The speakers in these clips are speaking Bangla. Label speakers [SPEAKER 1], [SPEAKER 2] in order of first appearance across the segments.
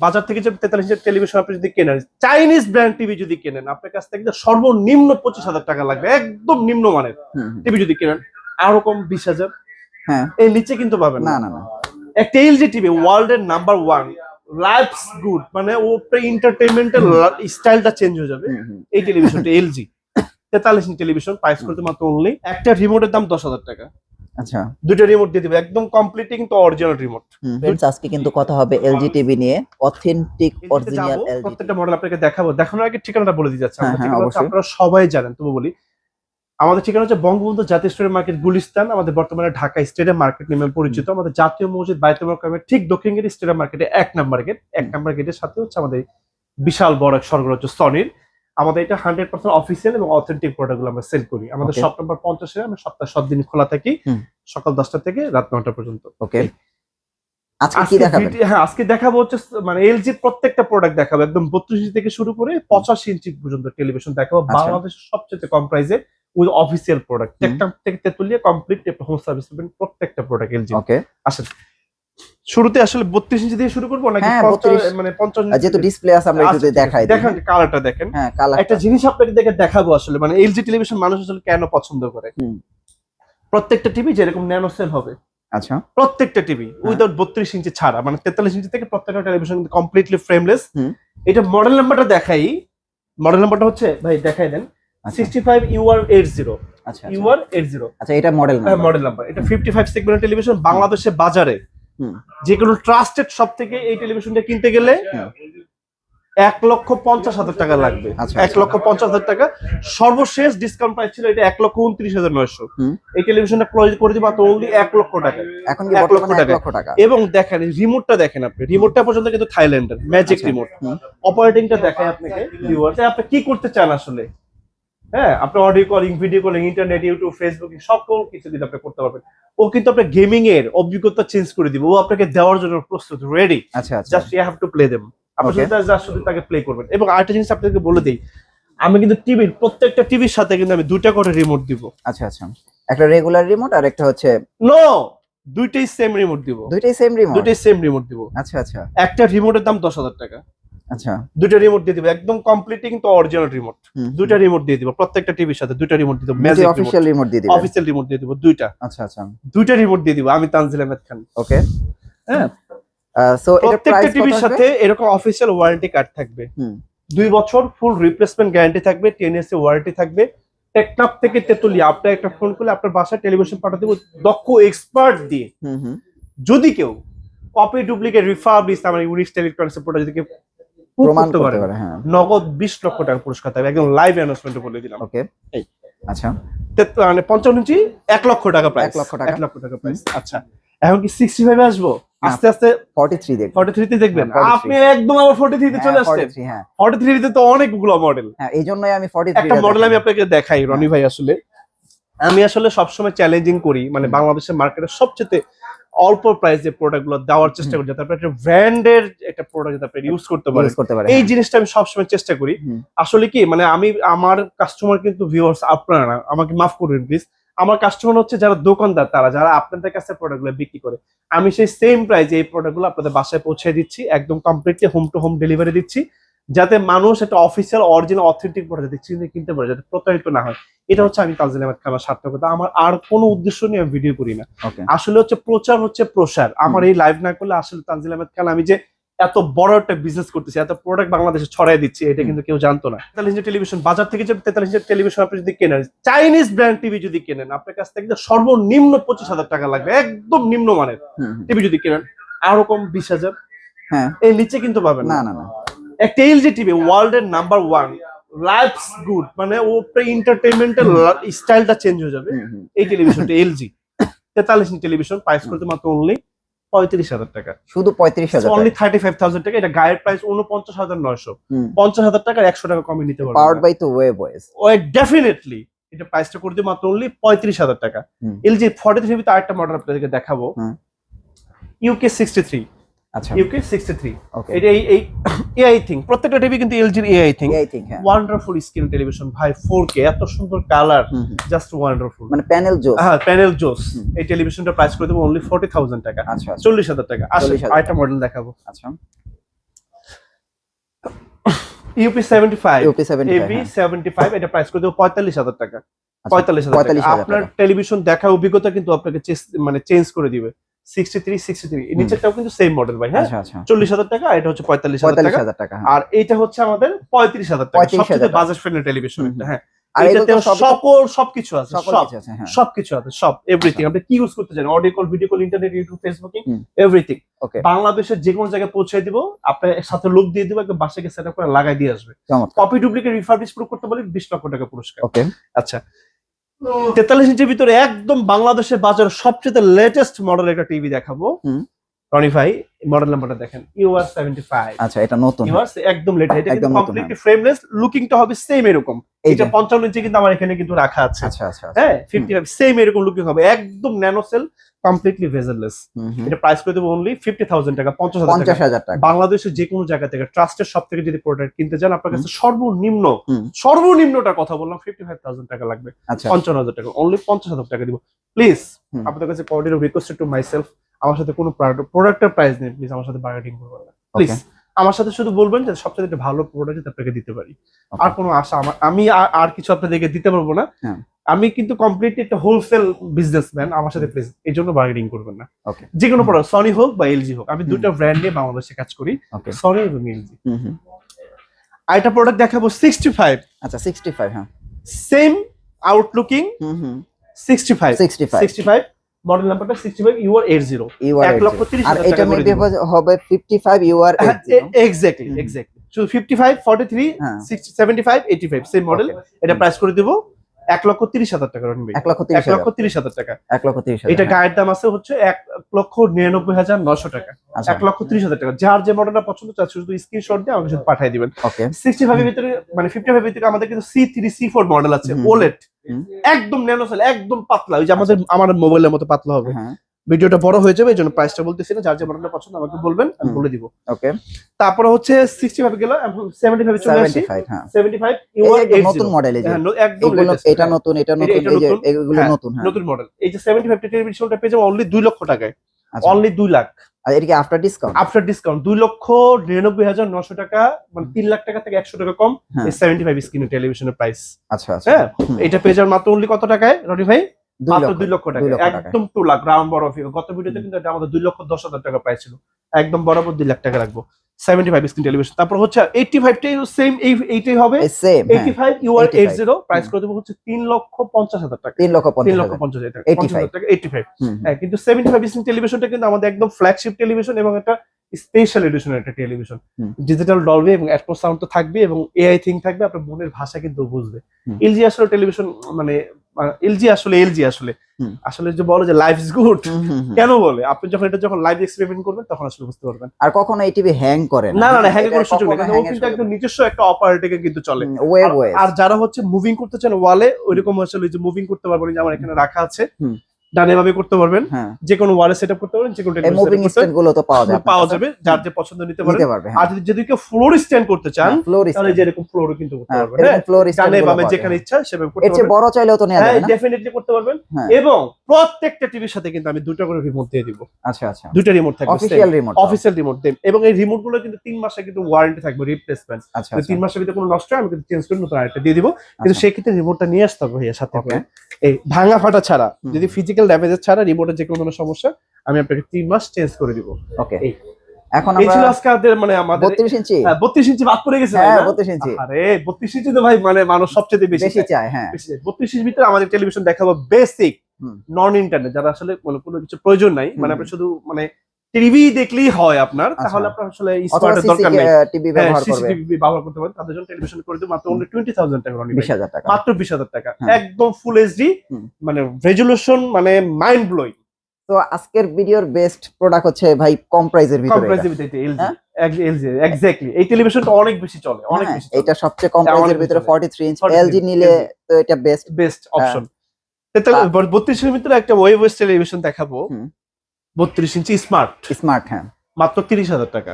[SPEAKER 1] বাজার থেকে যে তেতাল্লিশ ইঞ্চের টেলিভিশন আপনি যদি কেনেন চাইনিজ ব্র্যান্ড টিভি যদি কেনেন আপনার কাছ থেকে সর্বনিম্ন পঁচিশ হাজার টাকা লাগবে একদম নিম্ন মানের। টিভি যদি কেনেন আরও কম বিশ হাজার।
[SPEAKER 2] হ্যাঁ।
[SPEAKER 1] এর নিচে কিন্তু পাবেন
[SPEAKER 2] না।
[SPEAKER 1] না একটা এলজি টিভি ওয়ার্ল্ড এর নাম্বার ওয়ান লাইফস গুড মানে ও এন্টারটেনমেন্টের স্টাইলটা চেঞ্জ হয়ে যাবে। এই টেলিভিশনটা এলজি। তেতাল্লিশ ইঞ্চ টেলিভিশন প্রাইস করতে মাত্র অনলি একটা রিমোটের দাম দশ হাজার টাকা।
[SPEAKER 2] আচ্ছা।
[SPEAKER 1] দুটো রিমোট দিয়ে দিবে একদম কমপ্লিট কিন্তু অরিজিনাল রিমোট
[SPEAKER 2] ফ্রেন্ডস আজকে কিন্তু কথা হবে এলজি টিভি নিয়ে অথেন্টিক অরিজিনাল এলজি
[SPEAKER 1] প্রত্যেকটা মডেল আপনাকে দেখাবো। দেখানোর আগে ঠিকানাটা বলে দিয়ে যাচ্ছে।
[SPEAKER 2] হ্যাঁ,
[SPEAKER 1] আমাদের
[SPEAKER 2] হ্যাঁ,
[SPEAKER 1] ঠিকানা হচ্ছে
[SPEAKER 2] অবশ্যই।
[SPEAKER 1] আপনারা সবাই জানেন তবু বলি। আমাদের ঠিকানা হচ্ছে বঙ্গবন্ধু জাতীয় স্টোরের মার্কেট গুলিস্তান। আমাদের বর্তমানে ঢাকা স্টেডিয়াম মার্কেট নামে পরিচিত। আমাদের জাতীয় মসজিদ মোকাররমের ঠিক দক্ষিণ গেট স্টেডিয়াম মার্কেটে এক নাম্বার গেট। এক নাম্বার গেটের সাথে হচ্ছে আমাদের বিশাল বড় এক স্বর্গরাজ্য সনির। আমাদের এটা হান্ড্রেড পার্সেন্ট অফিসিয়াল এবং অথেন্টিক প্রোডাক্টগুলো আমরা সেল করি। আমাদের. শপ নাম্বার পঞ্চাশে আমরা সপ্তাহে সব দিন খোলা থাকি সকাল দশটা থেকে রাত নটা পর্যন্ত।
[SPEAKER 2] ওকে আজকে
[SPEAKER 1] হ্যাঁ আজকে দেখাবো হচ্ছে মানে এলজি প্রত্যেকটা প্রোডাক্ট দেখাবো। একদম বত্রিশ ইঞ্চি থেকে শুরু করে পঁচাশি ইঞ্চি পর্যন্ত টেলিভিশন দেখাবো।
[SPEAKER 2] আচ্ছা।
[SPEAKER 1] বাংলাদেশের সবচেয়ে কম প্রাইসে উইথ অফিসিয়াল প্রোডাক্ট। একটা থেকে তেতুলিয়া কমপ্লিট হোম সার্ভিস প্রত্যেকটা প্রোডাক্ট এলজি
[SPEAKER 2] ওকে
[SPEAKER 1] আসেন। শুরুতে আসলে বত্রিশ ইঞ্চি দিয়ে শুরু করব নাকি
[SPEAKER 2] হ্যাঁ, 32
[SPEAKER 1] মানে পঞ্চাশ
[SPEAKER 2] যেহেতু ডিসপ্লে আছে আমরা একটু
[SPEAKER 1] আচ্ছা,
[SPEAKER 2] দেখাই
[SPEAKER 1] দেখেন কালারটা দেখেন।
[SPEAKER 2] হ্যাঁ কালার
[SPEAKER 1] একটা জিনিস আপনাকে দেখে দেখাবো আসলে মানে এলজি টেলিভিশন মানুষ আসলে কেন পছন্দ করে? প্রত্যেকটা টিভি যেরকম ন্যানো সেল হবে।
[SPEAKER 2] আচ্ছা।
[SPEAKER 1] প্রত্যেকটা টিভি উইদাউট বত্রিশ ইঞ্চি ছাড়া মানে তেতাল্লিশ ইঞ্চি থেকে প্রত্যেকটা টেলিভিশন কমপ্লিটলি ফ্রেমলেস এটা মডেল নাম্বারটা দেখাই। মডেল নাম্বারটা হচ্ছে ভাই দেখাই দেন।
[SPEAKER 2] আচ্ছা।
[SPEAKER 1] Sixty five UR eight zero
[SPEAKER 2] আচ্ছা আচ্ছা।
[SPEAKER 1] ইউআর এইট জিরো
[SPEAKER 2] আচ্ছা এটা মডেল না
[SPEAKER 1] মডেল নাম্বার এটা ফিফটি ফাইভ সেগমেন্টের টেলিভিশন বাংলাদেশের বাজারে। যে কোনো ট্রাস্টেড সব থেকে এই টেলিভিশনটা কিনতে গেলে এক লক্ষ পঞ্চাশ হাজার টাকা লাগবে।
[SPEAKER 2] আচ্ছা,
[SPEAKER 1] এক। লক্ষ পঞ্চাশ হাজার টাকা। সর্বশেষ ডিসকাউন্ট প্রাইস ছিল এটা এক লক্ষ উনত্রিশ হাজার নয়শো। এই টেলিভিশনটা ক্লোজ করে দিই মাত্র only এক লক্ষ টাকা।
[SPEAKER 2] এখন
[SPEAKER 1] এক লক্ষ টাকা। এবং দেখেন রিমোটটা দেখেন আপনি। রিমোটটা পর্যন্ত কিন্তু থাইল্যান্ডের ম্যাজিক রিমোট অপারেটিংটা দেখায় আপনাকে আপনি কি করতে চান আসলে? হ্যাঁ আপনি audio calling video calling internet YouTube Facebook সকল কিছু কিন্তু আপনি করতে পারবেন। ও কিন্তু আপনার গেমিং এর অভিজ্ঞতা চেঞ্জ করে দিবে। ও আপনাকে দেওয়ার জন্য প্রস্তুত রেডি
[SPEAKER 2] আচ্ছা
[SPEAKER 1] just you have to play them আপনি জাস্ট শুধু তাকে প্লে করবেন। এবং আরেকটা জিনিস আপনাকে বলে দিই আমি কিন্তু টিভির প্রত্যেকটা টিভির সাথে কিন্তু আমি দুইটা করে রিমোট দিব।
[SPEAKER 2] আচ্ছা আচ্ছা। একটা রেগুলার রিমোট আর একটা হচ্ছে
[SPEAKER 1] নো দুইটাই সেম রিমোট দিব।
[SPEAKER 2] দুইটাই সেম রিমোট
[SPEAKER 1] দুইটাই সেম রিমোট দিব।
[SPEAKER 2] আচ্ছা আচ্ছা।
[SPEAKER 1] একটা রিমোটের দাম দশ হাজার টাকা।
[SPEAKER 2] আচ্ছা।
[SPEAKER 1] দুইটা রিমোট দিয়ে দিব। একদম কমপ্লিটলি কিন্তু অরিজিনাল রিমোট দুইটা রিমোট দিয়ে দিব। প্রত্যেকটা টিভির সাথে দুইটা রিমোট দিয়ে দিব। ম্যাজিক
[SPEAKER 2] অফিসিয়াল রিমোট দিয়ে দিবেন।
[SPEAKER 1] অফিসিয়াল রিমোট দিয়ে দিব। দুইটা।
[SPEAKER 2] আচ্ছা আচ্ছা।
[SPEAKER 1] দুইটা রিমোট দিয়ে দিব। আমি তানজিল আহমেদ খান।
[SPEAKER 2] ওকে
[SPEAKER 1] হ্যাঁ।
[SPEAKER 2] সো এটা
[SPEAKER 1] প্রত্যেকটা
[SPEAKER 2] প্রাইস
[SPEAKER 1] টিভির সাথে এরকম অফিসিয়াল ওয়ারেন্টি কার্ড থাকবে। দুই বছর ফুল রিপ্লেসমেন্ট গ্যারান্টি থাকবে। টেন এর ওয়ারেন্টি থাকবে। টেকনাপ থেকে তেতুলি আপনার একটা ফোন করলে আপনার বাসায় টেলিভিশন পাঠাতে দেবো দক্ষ এক্সপার্ট দিয়ে। যদি কেউ কপি ডুপ্লিকেট রিফার্বিস আমার ইউনিক্স টেলিট্রনিক্স প্রোডাক্ট যদি কেউ
[SPEAKER 2] প্রমাণ
[SPEAKER 1] করতে পারে
[SPEAKER 2] হ্যাঁ।
[SPEAKER 1] নগদ বিশ লক্ষ টাকা পুরস্কার থাকবে। একদম লাইভ অ্যানাউন্সমেন্ট বলে দিলাম।
[SPEAKER 2] ওকে
[SPEAKER 1] এই।
[SPEAKER 2] আচ্ছা।
[SPEAKER 1] তে- মানে পঞ্চান্ন ইঞ্চি এক লক্ষ টাকা প্রাইস
[SPEAKER 2] এক লক্ষ টাকা।
[SPEAKER 1] এক লক্ষ টাকা প্রাইস আচ্ছা। এখন কি সিক্সটি ফাইভে আসব আস্তে আস্তে
[SPEAKER 2] 43 দেখ
[SPEAKER 1] ফর্টি থ্রিতে দেখবেন।
[SPEAKER 2] হ্যাঁ, 43
[SPEAKER 1] আপনি একদম আবার ফর্টি থ্রিতে চলে আসছেন।
[SPEAKER 2] 43 হ্যাঁ।
[SPEAKER 1] ফর্টি থ্রিতে তো অনেকগুলো মডেল
[SPEAKER 2] হ্যাঁ এই জন্যই আমি 43
[SPEAKER 1] একটা মডেল আমি আপনাকে দেখাই রনি ভাই আসলে। আমি আসলে সবসময় চ্যালেঞ্জিং করি। মানে বাংলাদেশের মার্কেটে সবচেয়ে অল্প প্রাইসে প্রোডাক্টগুলো দেওয়ার চেষ্টা করি যাতে আপনি একটা ব্র্যান্ডের একটা প্রোডাক্ট যাতে আপনি ইউজ করতে পারেন।
[SPEAKER 2] করতে পারে
[SPEAKER 1] এই জিনিসটা আমি সবসময় চেষ্টা করি। আসলে কি মানে আমি আমার কাস্টমার কিন্তু ভিউয়ার্স আপনারা না আমাকে মাফ করবেন প্লিজ আমার কাস্টমার হচ্ছে যারা দোকানদার তারা যারা আপনাদের কাছে প্রোডাক্টগুলো বিক্রি করে। আমি সেই সেম প্রাইসে এই প্রোডাক্টগুলো আপনাদের বাসায় পৌঁছে দিচ্ছি একদম completely home to home delivery দিচ্ছি। যাতে মানুষ একটা অফিসিয়াল অরিজিনাল অথেন্টিক প্রোডাক্ট কিনতে পারে যাতে প্রতারিত না হয়। এটা হচ্ছে আমি তাজিল আহমেদ খানের সার্থকতা। আমার আর কোনো উদ্দেশ্য নিয়ে আমি ভিডিও করি না। আসলে হচ্ছে প্রচার হচ্ছে প্রসার। আমার এই লাইভ না করলে আসলে তানজিল আহমেদ খান আমি যে এত বড় একটা বিজনেস করতেছি এত প্রোডাক্ট বাংলাদেশে ছড়াই দিচ্ছি এটা কিন্তু কেউ জানতো না। তেতাল্লিশ টেলিভিশন বাজার থেকে যে তেতাল্লিশ টেলিভিশন আপনি যদি কেনেন চাইনিজ ব্র্যান্ড টিভি যদি কেনেন আপনার কাছ থেকে সর্বনিম্ন পঁচিশ হাজার টাকা লাগবে একদম নিম্ন মানের। টিভি যদি কেনেন আরও কম বিশ হাজার।
[SPEAKER 2] হ্যাঁ।
[SPEAKER 1] এর নিচে কিন্তু পাবেন
[SPEAKER 2] না।
[SPEAKER 1] না
[SPEAKER 2] না না।
[SPEAKER 1] একটা এলজি টিভি ওয়ার্ল্ড এর নাম্বার ওয়ান লাইফস গুড মানে ও এন্টারটেনমেন্টের স্টাইলটা চেঞ্জ হয়ে যাবে। এই টেলিভিশনটা এলজি তেতাল্লিশ ইঞ্চ টেলিভিশন প্রাইস করতে মাত্র অনলি পঁয়ত্রিশ হাজার টাকা।
[SPEAKER 2] শুধু 35000
[SPEAKER 1] অনলি থার্টি ফাইভ থাউজেন্ড টাকা। এটা গায়ের প্রাইস উনপঞ্চাশ হাজার নয়শো। পঞ্চাশ হাজার টাকার একশো টাকা কমে নিতে
[SPEAKER 2] পাওয়ার্ড
[SPEAKER 1] পারবেন
[SPEAKER 2] বাই টু ওয়ে বয়েস
[SPEAKER 1] ও ডেফিনেটলি এটা প্রাইসটা করে দিয়ে মাত্র অনলি পঁয়ত্রিশ হাজার টাকা। এলজি ফর্টি থ্রি ভিতরে আরেকটা মডেল আপনাদেরকে দেখাবো। ইউকে সিক্সটি থ্রি
[SPEAKER 2] আচ্ছা।
[SPEAKER 1] ইউকে সিক্সটি থ্রি
[SPEAKER 2] ওকে
[SPEAKER 1] এটা এই এই এআই থিং প্রত্যেকটা টিভি কিন্তু এআই থিং
[SPEAKER 2] আই থিং হ্যাঁ।
[SPEAKER 1] ওয়ান্ডারফুল স্ক্রিন টেলিভিশন ভাই ফোর কে এত সুন্দর কালার। জাস্ট ওয়ান্ডারফুল
[SPEAKER 2] মানে প্যানেল জোস
[SPEAKER 1] হ্যাঁ প্যানেল জোস এই টেলিভিশনটা প্রাইস করে দেবো অনলি ফোর্টি থাউজেন্ড টাকা।
[SPEAKER 2] আচ্ছা
[SPEAKER 1] চল্লিশ হাজার টাকা। আসলে
[SPEAKER 2] 40,000
[SPEAKER 1] আরেকটা মডেল দেখাবো।
[SPEAKER 2] আচ্ছা।
[SPEAKER 1] ইউপি এবি এটা প্রাইস করে দেবো পঁয়তাল্লিশ হাজার টাকা। পঁয়তাল্লিশ হাজার টাকা। আপনার টেলিভিশন দেখার অভিজ্ঞতা কিন্তু আপনাকে মানে চেঞ্জ করে দিবে। সিক্সটি থ্রি সিক্সটি থ্রি নিচেরটাও কিন্তু সেম মডেল ভাই হ্যাঁ?
[SPEAKER 2] আচ্ছা আচ্ছা।
[SPEAKER 1] চল্লিশ হাজার টাকা এটা হচ্ছে পঁয়তাল্লিশ হাজার
[SPEAKER 2] পঁয়তাল্লিশ
[SPEAKER 1] টাকা
[SPEAKER 2] হাজার টাকা হ্যাঁ।
[SPEAKER 1] আর এটা হচ্ছে আমাদের পঁয়ত্রিশ হাজার টাকা
[SPEAKER 2] 35,000
[SPEAKER 1] সবচেয়ে বাজেট ফ্রেন্ডলি টেলিভিশন এটা হ্যাঁ। সকল সবকিছু আছে
[SPEAKER 2] হ্যাঁ।
[SPEAKER 1] সবকিছু আছে সব এভরিথিং আপনি কি ইউজ করতে চান? Audio call video call internet YouTube Facebooking everything বাংলাদেশের যে কোনো জায়গায় পৌঁছে দিব আপনার সাথে লোক দিয়ে দিব একদম বাসাকে সেট করে লাগাই দিয়ে আসবে। কপি ডুপ্লিকেট রিফার্বিশ প্রুফ করতে বলে বিশ লক্ষ টাকা পুরস্কার। আচ্ছা। তেতাল্লিশ ইঞ্চির ভিতরে একদম বাংলাদেশের বাজার সবচেয়ে লেটেস্ট মডেল একটা টিভি দেখাবো। রনি ভাই মডেল নাম্বারটা দেখেন ইউআর সেভেন্টি ফাইভ
[SPEAKER 2] আচ্ছা এটা নতুন।
[SPEAKER 1] ইউআর একদম লেটেস্ট এটা কমপ্লিটলি ফ্রেমলেস লুকিংটা হবে সেম এরকম। এটা
[SPEAKER 2] যে।
[SPEAKER 1] পঞ্চান্ন ইঞ্চি কিন্তু আমার এখানে কিন্তু রাখা আছে।
[SPEAKER 2] আচ্ছা আচ্ছা আচ্ছা।
[SPEAKER 1] হ্যাঁ ফিফটি ফাইভ সেম এরকম লুকিং হবে। একদম ন্যানো সেল কমপ্লিটলি ভেজারলেস। এটা প্রাইস করে দেবো অনলি ফিফটি থাউজেন্ড টাকা পঞ্চাশ হাজার
[SPEAKER 2] পঞ্চাশ
[SPEAKER 1] টাকা। বাংলাদেশের যে কোনো জায়গা থেকে ট্রাস্টের সব থেকে যদি প্রোডাক্ট কিনতে চান আপনার কাছে সর্বনিম্ন। সর্বনিম্নটা কথা বললাম ফিফটি ফাইভ থাউজেন্ড টাকা লাগবে।
[SPEAKER 2] আচ্ছা।
[SPEAKER 1] পঞ্চান্ন হাজার টাকা অনলি পঞ্চাশ হাজার টাকা দিব। প্লিজ। আপনাদের কাছে coordinate request to myself আমার সাথে কোনো প্রোডাক্টের প্রাইস নেই প্লিজ আমার সাথে বার্গেটিং করবেন না। প্লিজ. আমার সাথে শুধু বলবেন যে সবচেয়ে একটা ভালো প্রোডাক্ট আপনাকে দিতে পারি। আর কোনো আশা আমার আমি আর- কিছু আপনাদেরকে দিতে পারব না।
[SPEAKER 2] হ্যাঁ।
[SPEAKER 1] আমি কিন্তু কমপ্লিটলি একটা হোলসেল বিজনেসম্যান আমার সাথে প্লিজ এই জন্য বার্গেটিং করবেন না. যে কোনো প্রোডাক্ট সনি হোক বা এলজি হোক আমি দুটো ব্র্যান্ড নিয়ে বাংলাদেশে কাজ করি। সনি এবং এলজি
[SPEAKER 2] হুম হুম।
[SPEAKER 1] আর একটা প্রোডাক্ট দেখাবো সিক্সটি ফাইভ
[SPEAKER 2] আচ্ছা সিক্সটি ফাইভ হ্যাঁ।
[SPEAKER 1] Same outlooking
[SPEAKER 2] hmm hmm.
[SPEAKER 1] Sixty five
[SPEAKER 2] sixty five
[SPEAKER 1] sixty five model নাম্বারটা sixty five UR eight zero
[SPEAKER 2] U
[SPEAKER 1] এক লক্ষ তিরিশ
[SPEAKER 2] আর
[SPEAKER 1] হাজার
[SPEAKER 2] এটা মেবি। হবে ফিফটি ফাইভ ইউ আর
[SPEAKER 1] হ্যাঁ, এক্স্যাক্টলি এক্স্যাক্টলি শুধু ফিফটি ফাইভ ফর্টি থ্রি
[SPEAKER 2] হ্যাঁ।
[SPEAKER 1] Sixty seventy five eighty five same model এটা প্রাইস করে দিব এক লক্ষ তিরিশ হাজার টাকা রনবি
[SPEAKER 2] এক লক্ষ তিরিশ
[SPEAKER 1] লক্ষ তিরিশ হাজার টাকা।
[SPEAKER 2] এক লক্ষ তিরিশ
[SPEAKER 1] এটা গায়ের দাম আছে হচ্ছে এক লক্ষ নিরানব্বই হাজার নশো টাকা।
[SPEAKER 2] আচ্ছা।
[SPEAKER 1] এক লক্ষ তিরিশ হাজার টাকা। যার যে মডেলটা পছন্দ চাচ্ছে শুধু স্ক্রিনশট দিয়ে আমাকে শুধু পাঠিয়ে দিবেন।
[SPEAKER 2] ওকে
[SPEAKER 1] সিক্সটি ফাইভের ভিতরে মানে ফিফটি ফাইভের ভিতরে আমাদের কিন্তু C three C four model আছে। ওলেট। একদম ন্যানো সেল একদম পাতলা। ওই যে আমাদের আমার মোবাইলের মতো পাতলা হবে।
[SPEAKER 2] হ্যাঁ।
[SPEAKER 1] ভিডিওটা বড় হয়ে যাবে এই জন্য প্রাইসটা বলতেছি না যার যে মডেলটা পছন্দ আমাকে বলবেন আমি বলে দিব।
[SPEAKER 2] ওকে
[SPEAKER 1] তারপরে হচ্ছে সিক্সটি ফাইভ গেল এখন সেভেন্টি ফাইভ চলে আসি।
[SPEAKER 2] সেভেন্টি ফাইভ হ্যাঁ।
[SPEAKER 1] সেভেন্টি ফাইভ
[SPEAKER 2] এই যে নতুন মডেল এই যে।
[SPEAKER 1] একদম
[SPEAKER 2] এগুলো এটা
[SPEAKER 1] হ্যাঁ,
[SPEAKER 2] নতুন এটা নতুন এই যে
[SPEAKER 1] নতুন,
[SPEAKER 2] এগুলো
[SPEAKER 1] হ্যাঁ,
[SPEAKER 2] নতুন হ্যাঁ।
[SPEAKER 1] নতুন মডেল এই যে সেভেন্টি ফাইভ টেলিভিশনটা পেয়ে যাব অনলি দুই লক্ষ টাকায়।
[SPEAKER 2] আচ্ছা।
[SPEAKER 1] অনলি দুই লাখ।
[SPEAKER 2] আর এটা কি আফটার ডিসকাউন্ট
[SPEAKER 1] আফটার ডিসকাউন্ট দুই লক্ষ নিরানব্বই হাজার নশো টাকা মানে তিন লাখ টাকা থেকে একশো টাকা কম সেভেন্টি ফাইভ স্ক্রিনের টেলিভিশনের প্রাইস
[SPEAKER 2] আচ্ছা আচ্ছা।
[SPEAKER 1] হ্যাঁ এটা পেয়ে যাওয়ার মাত্র অনলি কত টাকায় রনি ভাই?
[SPEAKER 2] দুই
[SPEAKER 1] মাত্র
[SPEAKER 2] লক্ষ
[SPEAKER 1] দুই লক্ষ টাকা। একদম টু লাখ রাউন্ড বড় গত ভিডিওতে কিন্তু এটা আমাদের দুই লক্ষ দশ হাজার টাকা প্রাইস ছিল। একদম বরাবর দুই লাখ টাকা রাখব। সেভেন্টি ফাইভ স্ক্রিন টেলিভিশন তারপর হচ্ছে এইটি ফাইভটাই সেম এই এইটাই হবে।
[SPEAKER 2] Same
[SPEAKER 1] eighty five UR eight
[SPEAKER 2] 85
[SPEAKER 1] zero price করে দেবো হচ্ছে তিন লক্ষ পঞ্চাশ হাজার টাকা।
[SPEAKER 2] তিন লক্ষ
[SPEAKER 1] তিন
[SPEAKER 2] পঞ্চাশ
[SPEAKER 1] লক্ষ
[SPEAKER 2] হাজার।
[SPEAKER 1] পঞ্চাশ হাজার টাকা।
[SPEAKER 2] 85
[SPEAKER 1] পঞ্চাশ হাজার টাকা এইটি ফাইভ
[SPEAKER 2] হুম, হুম।
[SPEAKER 1] হ্যাঁ কিন্তু সেভেন্টি ফাইভ ইঞ্চিং টেলিভিশনটা কিন্তু আমাদের একদম ফ্ল্যাগশিপ টেলিভিশন এবং একটা স্পেশাল এডিশনের একটা টেলিভিশন ডিজিটাল ডলবে এবং অ্যাটমো সাউন্ড তো থাকবে এবং এআই থিং থাকবে আপনার মনের ভাষা কিন্তু বুঝবে। এলজি আসলে টেলিভিশন মানে এলজি আসলে এলজি আসলে। আসলে যে বলে যে লাইফ ইজ গুড। কেন বলে? আপনি যখন এটা যখন লাইভ এক্সপেরিমেন্ট করবেন তখন আসলে বুঝতে পারবেন।
[SPEAKER 2] আর কখনো এই টিভি হ্যাং করে
[SPEAKER 1] না। না না
[SPEAKER 2] হ্যাং
[SPEAKER 1] করার সুযোগ নেই। ও কিন্তু একদম নিজস্ব একটা অপারেটিং কিন্তু চলে। আর- যারা হচ্ছে মুভিং করতে চান ওয়ালে ওইরকম আসলে যে মুভিং করতে পারবেন যেমন আমার এখানে রাখা আছে। ডানে ভাবে করতে পারবেন।
[SPEAKER 2] হ্যাঁ।
[SPEAKER 1] যে কোনো ওয়ালে সেট আপ করতে পারবেন যে কোনো
[SPEAKER 2] মুভিং স্ট্যান্ডগুলো তো পাওয়া যায়
[SPEAKER 1] পাওয়া যাবে যার যে পছন্দ নিতে পারেন।
[SPEAKER 2] নিতে পারবে
[SPEAKER 1] আর যদি যদি কেউ ফ্লোর স্ট্যান্ড করতে চান তাহলে যে এরকম ফ্লোরও কিন্তু করতে
[SPEAKER 2] হ্যাঁ
[SPEAKER 1] পারবেন হ্যাঁ?
[SPEAKER 2] ফ্লোর
[SPEAKER 1] ডানে
[SPEAKER 2] স্ট্যান্ড
[SPEAKER 1] বামে যেখানে ইচ্ছা সেভাবে করতে পারবেন।
[SPEAKER 2] এর বড় চাইলেও তো নেওয়া
[SPEAKER 1] হ্যাঁ
[SPEAKER 2] যাবে না?
[SPEAKER 1] ডেফিনেটলি করতে পারবেন।
[SPEAKER 2] হ্যাঁ।
[SPEAKER 1] এবং প্রত্যেকটা টিভির সাথে কিন্তু আমি দুটো করে রিমোট দিয়ে দিব।
[SPEAKER 2] আচ্ছা আচ্ছা।
[SPEAKER 1] দুটো রিমোট থাকবে
[SPEAKER 2] অফিশিয়াল রিমোট
[SPEAKER 1] অফিসিয়াল রিমোট দেব এবং এই রিমোটগুলো কিন্তু তিন মাসে কিন্তু ওয়ারেন্টি থাকবে রিপ্লেসমেন্ট
[SPEAKER 2] আচ্ছা
[SPEAKER 1] যদি
[SPEAKER 2] আচ্ছা।
[SPEAKER 1] তিন মাসের ভিতরে কোনো নষ্ট হয় আমি কিন্তু চেঞ্জ করে নতুন আরেকটা দিয়ে দিব। কিন্তু
[SPEAKER 2] আচ্ছা।
[SPEAKER 1] সেক্ষেত্রে রিমোটটা নিয়ে আসতে হবে ভাইয়া সাথে এই ভাঙা ফাটা ছাড়া যদি ফিজিক্যাল ড্যামেজের ছাড়া রিমোটের যে কোনো ধরনের সমস্যা আমি আপনাকে তিন মাস চেঞ্জ করে দিব।
[SPEAKER 2] ওকে। এখন
[SPEAKER 1] এই ছিল আজকে আমাদের মানে আমাদের
[SPEAKER 2] বত্রিশ ইঞ্চি।
[SPEAKER 1] বত্রিশ ইঞ্চি বাদ পড়ে গেছে
[SPEAKER 2] হ্যাঁ
[SPEAKER 1] না?
[SPEAKER 2] বত্রিশ ইঞ্চি।
[SPEAKER 1] আরে বত্রিশ ইঞ্চি তো ভাই মানে মানুষ সবচেয়ে বেশি
[SPEAKER 2] বেশি চায়। হ্যাঁ।
[SPEAKER 1] বত্রিশ ইঞ্চির ভিতরে আমাদের টেলিভিশন দেখাবো বেসিক। নন ইন্টারনেট যারা আসলে কোনো কোনো কিছু প্রয়োজন নাই মানে আপনি শুধু মানে টিভি দেখলেই হয় আপনার
[SPEAKER 2] আচ্ছা।
[SPEAKER 1] তাহলে আপনার আসলে স্মার্টের দরকার নেই।
[SPEAKER 2] টিভি
[SPEAKER 1] হ্যাঁ
[SPEAKER 2] ব্যবহার করবে।
[SPEAKER 1] সিসিটিভি ব্যবহার করতে পারেন তাদের জন্য টেলিভিশন করে দেবো মাত্র অনলি টোয়েন্টি থাউজেন্ড টাকা only
[SPEAKER 2] বিশ
[SPEAKER 1] ভাই।
[SPEAKER 2] হাজার টাকা।
[SPEAKER 1] মাত্র বিশ হাজার টাকা। একদম ফুল এইচডি মানে রেজুলেশন মানে মাইন্ড ব্লোয়িং
[SPEAKER 2] তো আজকের ভিডিওর বেস্ট প্রোডাক্ট হচ্ছে ভাই কম প্রাইসের ভিতরে এটা।
[SPEAKER 1] কম্প্রেসিভ এলজি
[SPEAKER 2] হ্যাঁ?
[SPEAKER 1] এলজি এক্স্যাক্টলি এই টেলিভিশনটা অনেক বেশি চলে অনেক
[SPEAKER 2] হ্যাঁ,
[SPEAKER 1] বেশি
[SPEAKER 2] এটা সবচেয়ে কম
[SPEAKER 1] এটা
[SPEAKER 2] প্রাইসের ভিতরে
[SPEAKER 1] বেশি
[SPEAKER 2] 43 ইঞ্চ এলজি নিলে তো এটা বেস্ট
[SPEAKER 1] বেস্ট অপশন
[SPEAKER 2] তা-
[SPEAKER 1] বত্রিশের ভিতরে একটা ওয়েব ওয়েস্ট টেলিভিশন দেখাবো। বত্রিশ ইঞ্চি স্মার্ট।
[SPEAKER 2] স্মার্ট হ্যাঁ।
[SPEAKER 1] মাত্র তিরিশ হাজার টাকা।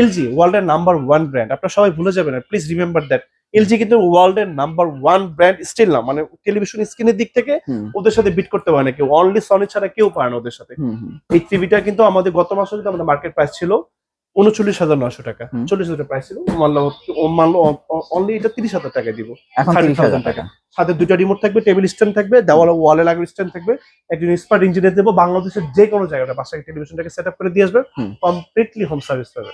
[SPEAKER 1] এলজি ওয়ার্ল্ড ওয়ার্ল্ডের নাম্বার ওয়ান ব্র্যান্ড আপনার সবাই ভুলে যাবেন প্লিজ রিমেম্বার দ্যাট এলজি কিন্তু ওয়ার্ল্ড এর নাম্বার ওয়ান ব্র্যান্ড স্টিল না। মানে টেলিভিশন স্ক্রিনের দিক থেকে ওদের সাথে বিট করতে পারে না কেউ। অনলি সনি ছাড়া কেউ পায় না ওদের সাথে। এই টিভিটা কিন্তু আমাদের গত মাসে কিন্তু আমাদের মার্কেট প্রাইস ছিল উনচল্লিশ হাজার নশো টাকা। চল্লিশ হাজার প্রাইস ছিল। মানলো মানলো অনলি এটা তিরিশ হাজার টাকা দিব।
[SPEAKER 2] এখন
[SPEAKER 1] 30,000
[SPEAKER 2] টাকা।
[SPEAKER 1] সাথে দুটো রিমোট থাকবে টেবিল স্ট্যান্ড থাকবে দেওয়ালে ওয়ালে লাগবে স্ট্যান্ড থাকবে। একজন এক্সপার্ট ইঞ্জিনিয়ার দেবো বাংলাদেশের যে কোনো জায়গাটা বাসায় টেলিভিশনটাকে সেট আপ করে দিয়ে আসবে। কমপ্লিটলি হোম সার্ভিস পাবে।